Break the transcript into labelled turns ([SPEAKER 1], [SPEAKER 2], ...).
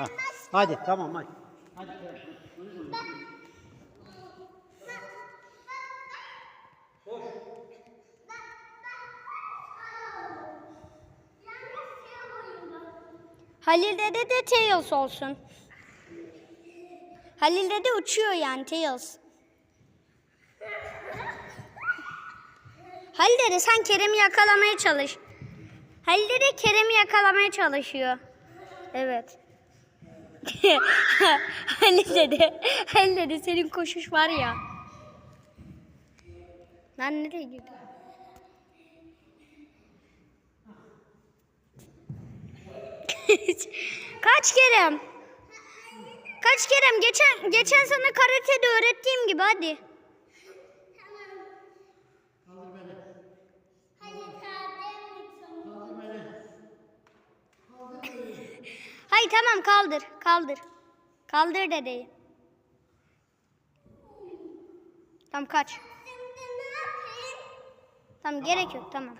[SPEAKER 1] Ha. Hadi tamam hadi. Hadi.
[SPEAKER 2] Halil dede de Tails olsun. Halil dede uçuyor yani Tails. Halil dede sen Kerem'i yakalamaya çalış. Halil dede Kerem'i yakalamaya çalışıyor. Evet. Halil dede, Halil dede senin koşuş var ya. Lan nereye gidiyor? Kaç Kerem? Kaç Kerem? Geçen geçen sana karatede öğrettiğim gibi hadi. Tamam kaldır, kaldır. Kaldır dedeyi. Tamam kaç. Tamam gerek yok tamam.